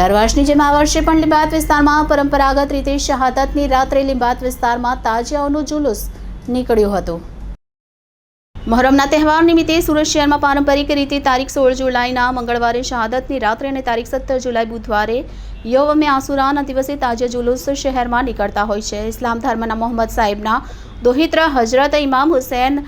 દર વર્ષની જેમ આ વર્ષે પણ લિંબાત વિસ્તારમાં પરંપરાગત રીતે શહાદતની રાત્રે લિંબાત વિસ્તારમાં તાજિયાઓનું જુલુસ નીકળ્યું હતું. મહોરમના તહેવાર નિમિત્તે સુરત શહેરમાં પારંપરિક રીતે તારીખ સોળ જુલાઈના મંગળવારે શહાદતની રાત્રે અને તારીખ સત્તર જુલાઈ બુધવારે યવમે આસુરાના દિવસે તાજિયા જુલુસ શહેરમાં નીકળતા હોય છે. ઇસ્લામ ધર્મના મોહમ્મદ સાહેબના દોહિત્ર હજરત ઇમામ હુસૈન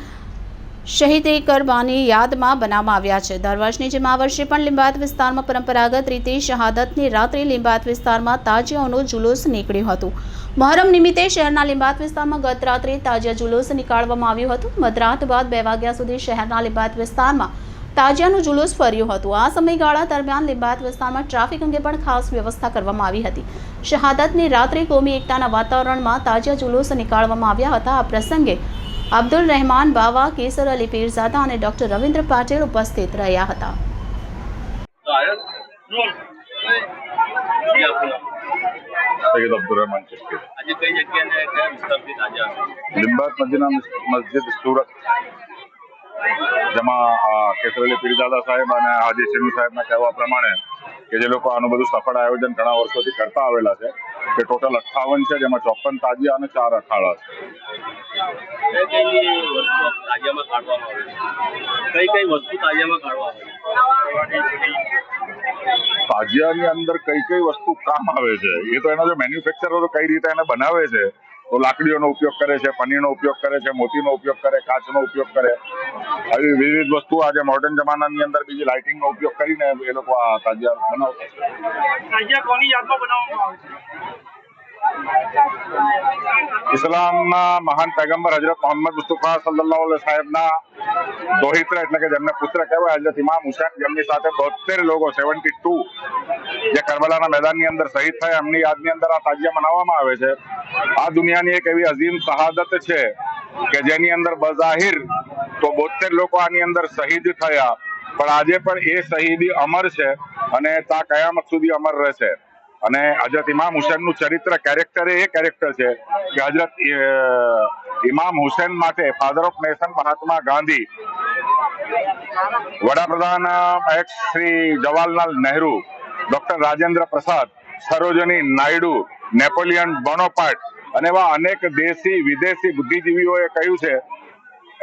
શહીદ કરબાની યાદમાં બનાવવામાં આવ્યા છે. દર વર્ષની જેમ આ વર્ષે પણ લિંબાયત વિસ્તારમાં પરંપરાગત રીતે શહાદતની રાત્રે લિંબાયત વિસ્તારમાં તાજિયાઓનો જુલુસ નીકળ્યું હતું. મહોરમ નિમિત્તે શહેરના લિંબાયત વિસ્તારમાં ગત રાત્રે તાજિયા જુલુસ નીકાળવામાં આવ્યું હતું. મધરાત બાદ બે વાગ્યા સુધી શહેરના લિંબાયત વિસ્તારમાં તાજિયાનું જુલુસ ફર્યું હતું. આ સમયગાળા દરમિયાન લિંબાયત વિસ્તારમાં ટ્રાફિક અંગે પણ ખાસ વ્યવસ્થા કરવામાં આવી હતી. શહાદતની રાત્રે કોમી એકતાના વાતાવરણમાં તાજિયા જુલુસ નીકાળવામાં આવ્યા હતા. આ પ્રસંગે અબ્દુલ રહેમાન બાવા કેસર અલી પીરઝાદા અને ડોક્ટર રવિન્દ્ર પાટીલ ઉપસ્થિત રહ્યા હતા. સૈયદ અબ્દુલ રહેમાન ચિશ્તી આજે કઈ જગ્યાએ મદીના મસ્જિદ સુરત. જેમાં અ, કેસર અલી પીરજાદા સાહેબ અને હાજી સિનુ સાહેબના કહેવા પ્રમાણે કે જે લોકો આનું બધું સફળ આયોજન ઘણા વર્ષોથી કરતા આવેલા છે. કે ટોટલ અઠાવન છે જેમાં ચોપન તાજિયા અને ચાર અખાડા છે. કઈ કઈ વસ્તુ તાજામાં કાઢવામાં તાજિયાની અંદર કઈ કઈ વસ્તુ કામ આવે છે? એ તો એનો જે મેન્યુફેક્ચરરો કઈ રીતે એને બનાવે છે? તો લાકડીઓનો ઉપયોગ કરે છે, પનીરનો ઉપયોગ કરે છે, મોતીનો ઉપયોગ કરે, કાચનો ઉપયોગ કરે. આવી વિવિધ વસ્તુ આજે મોડર્ન જમાનાની અંદર બીજી લાઇટિંગનો ઉપયોગ કરીને એ લોકો આ તાજિયા બનાવતા છે? ઇસ્લામના મહાન પેગમ્બર હજરત મોહમ્મદ મુસ્તુફા સલ્લાહ સાહેબના દોહિત્ર એટલે કે જેમને પુત્ર કહેવાય હજરત ઇમામ હુસેન જેમની સાથે બોતેર લોકો, સેવન્ટી ટુ જે કરબલાના મેદાનની અંદર શહીદ થયા, એમની યાદની અંદર આ તાજિયા મનાવવામાં આવે છે. આ દુનિયાની એક એવી અઝીમ શહાદત છે કે જેની અંદર બઝાહિર તો બોતેર લોકો આની અંદર શહીદ થયા. પણ આજે પણ એ શહીદી અમર છે અને તા કયામત સુધી અમર રહેશે. અને હજરત ઇમામ હુસેનનું ચરિત્ર કેરેક્ટર એ કેરેક્ટર છે કે હજરત ઇમામ હુસેન માટે father of nation Mahatma Gandhi, વડાપ્રધાન શ્રી જવાહરલાલ નહેરુ ડોક્ટર રાજેન્દ્ર પ્રસાદ, સરોજની નાયડુ, નેપોલિયન બોનોપાર્ટ અને એવા અનેક દેશી, વિદેશી બુદ્ધિજીવીઓએ કહ્યું છે.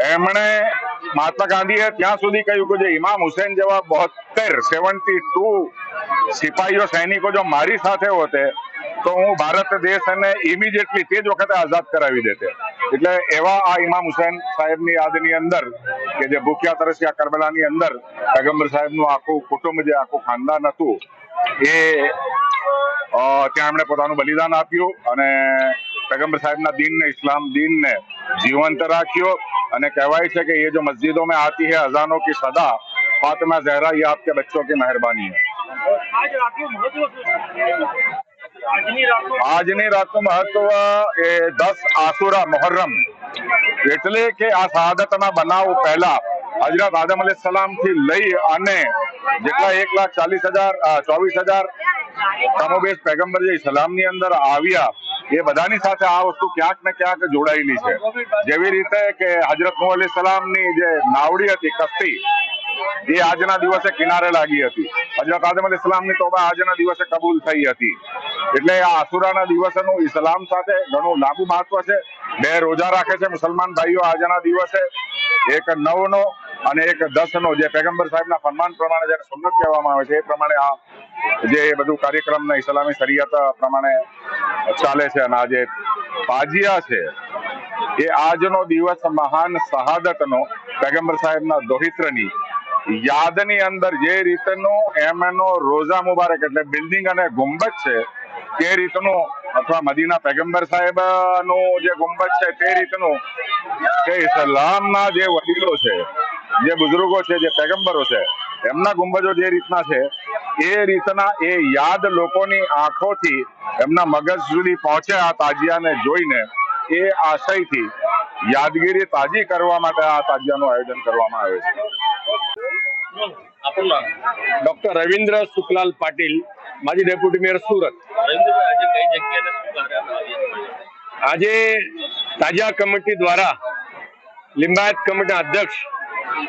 એમણે મહાત્મા ગાંધીએ ત્યાં સુધી કહ્યું કે જે ઇમામ હુસેન જેવા બોતેર સેવન્ટી ટુ સિપાહીઓ સૈનિકો જો મારી સાથે હોતે, તો હું ભારત દેશને ઇમિડિયેટલી તે જ વખતે આઝાદ કરાવી દેતે. એટલે એવા આ ઇમામ હુસેન સાહેબની યાદની અંદર કે જે ભૂખ્યા, તરસ્યા કરબલાની અંદર પેગમ્બર સાહેબનું આખું કુટુંબ જે આખું ખાનદાન હતું, એ ત્યાં એમણે પોતાનું બલિદાન આપ્યું અને પેગમ્બર સાહેબના દિનને, ઇસ્લામ દિનને જીવંત રાખ્યો અને કહેવાય છે કે એ જો મસ્જિદો મેં આતી હૈ અઝાનો કી સદા, ફાતમા ઝહરા યે આપકે બચ્ચો કી મહેરબાની હૈ. આજની રાતનું મહત્વ એ દસ આસુરા મોહર્રમ એટલે કે આ શહાદતના બનાવ પહેલા હજરત આદમ અલી સલામથી લઈ અને જેટલા એક લાખ ચાલીસ હજાર ચોવીસ હજાર કમોબેશ પેગમ્બર સલામની અંદર આવ્યા, એ બધાની સાથે આ વસ્તુ ક્યાંક ને ક્યાંક જોડાયેલી છે. જેવી રીતે કે હજરત નુ અલી સલામની જે નાવડી હતી કસ્તી એ આજના દિવસે કિનારે લાગી હતી. હજરત આદમ ઇસ્લામની તોબા આજના દિવસે કબૂલ થઈ હતી. એટલે આ આસુરાના દિવસનું ઇસ્લામ સાથે ઘણું લાંબુ મહત્વ છે. બે રોજા રાખે છે મુસલમાન ભાઈઓ આજના દિવસે. એક નવનો અને એક દસનો જે પેગમ્બર સાહેબના ફરમાન પ્રમાણે જયારે સુન્નત કહેવામાં આવે છે, એ પ્રમાણે આ જે બધું કાર્યક્રમ ને ઇસ્લામી શરિયત પ્રમાણે ચાલે છે અને આજે પાજિયા છે, એ આજનો દિવસ મહાન શહાદતનો પેગમ્બર સાહેબના દોહિત્રની યાદની અંદર જે રીતનું એમનો રોઝા મુબારક એટલે બિલ્ડિંગ અને ગુંબજ છે, તે રીતનું અથવા મદીના પેગમ્બર સાહેબનું જે ગુંબજ છે, તે રીતનું કે ઇસ્લામના જે વડીલો છે, જે બુઝુર્ગો છે, જે પેગમ્બરો છે, એમના ગુંબજો જે રીતના છે, એ રીતના એ યાદ લોકોની આંખોથી એમના મગજ સુધી પહોંચે આ તાજિયાને જોઈને એ આશયથી યાદગીરી તાજી કરવા માટે આ તાજિયાનું આયોજન કરવામાં આવે છે. નામ? ડોક્ટર રવિન્દ્ર સુખલાલ પાટીલ માજી ડેપ્યુટી મેયર સુરત. આજે તાજા કમિટી દ્વારા લિંબાયત કમિટીના અધ્યક્ષ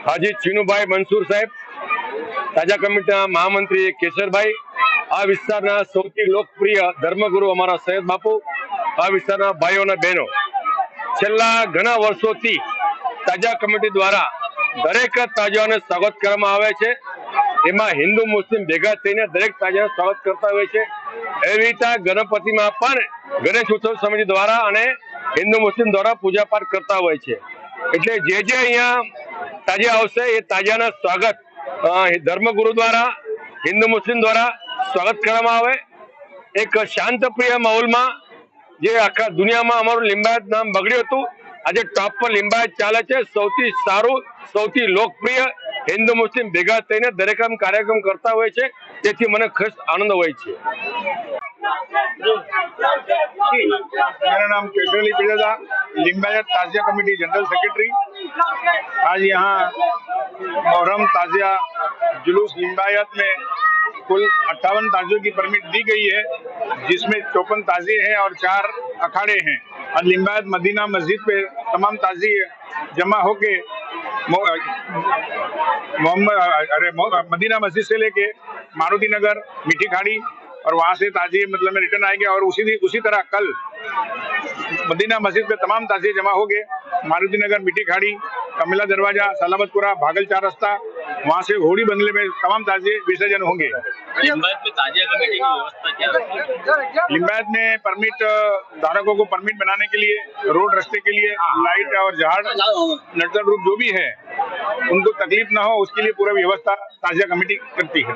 હાજી ચીનુભાઈ મનસુર સાહેબ તાજા કમિટીના મહામંત્રી કેશરભાઈ આ વિસ્તારના સૌથી લોકપ્રિય ધર્મગુરુ અમારા સૈયદ બાપુ આ વિસ્તારના ભાઈઓ અને બહેનો. છેલ્લા ઘણા વર્ષોથી તાજા કમિટી દ્વારા દરેક તાજાઓને સ્વાગત કરવામાં આવે છે. એમાં હિન્દુ, મુસ્લિમ ભેગા થઈને દરેક તાજાનું સ્વાગત કરતા હોય છે. એવી રીતે ગણપતિમાં પણ ગણેશ ઉત્સવ સમિતિ દ્વારા અને હિન્દુ, મુસ્લિમ દ્વારા પૂજા પાઠ કરતા હોય છે. એટલે જે જે અહીંયા તાજા આવશે એ તાજાના સ્વાગત ધર્મગુરુ દ્વારા, હિન્દુ, મુસ્લિમ દ્વારા સ્વાગત કરવામાં આવે. એક શાંતપ્રિય માહોલમાં જે આખા દુનિયામાં અમારું લિંબાયત નામ બગડ્યું હતું. આજે ટોપ પર લિંબાયત ચાલે છે. સૌથી સારું સૌથી લોકપ્રિય હિન્દુ મુસ્લિમ ભેગા થઈને દરેક આમ કાર્યક્રમ કરતા હોય છે તેથી મને ખાસ આનંદ હોય છે मेरा नाम केशवली पिरदा लिंबायत ताजिया कमेटी जनरल सेक्रेटरी आज यहाँ मोहरम ताजिया जुलूस लिंबायत में कुल अट्ठावन ताजियों की परमिट दी गई है जिसमें चौपन ताजिए हैं और चार अखाड़े हैं और लिंबायत मदीना मस्जिद पे तमाम ताजिए जमा होके मो- मोहम्मद, अरे मदीना मस्जिद से लेके मारुति नगर, मीठी खाड़ी, और वहाँ से ताजिए मतलब में रिटर्न आएँगे, और उसी उसी तरह कल मदीना मस्जिद पे तमाम ताजिए जमा हो गए। मारुति नगर, मीठी खाड़ी, कमिला दरवाज़ा सलामतपुरा भागल चार रास्ता वहाँ से होड़ी बंगले में तमाम ताजे विसर्जन होंगे। लिंबायत में परमिट धारकों को परमिट बनाने के लिए रोड रस्ते के लिए लाइट और झाड़ नटल रूप जो भी है उनको तकलीफ़ ना हो उसके लिए पूरा व्यवस्था ताजिया कमेटी करती है।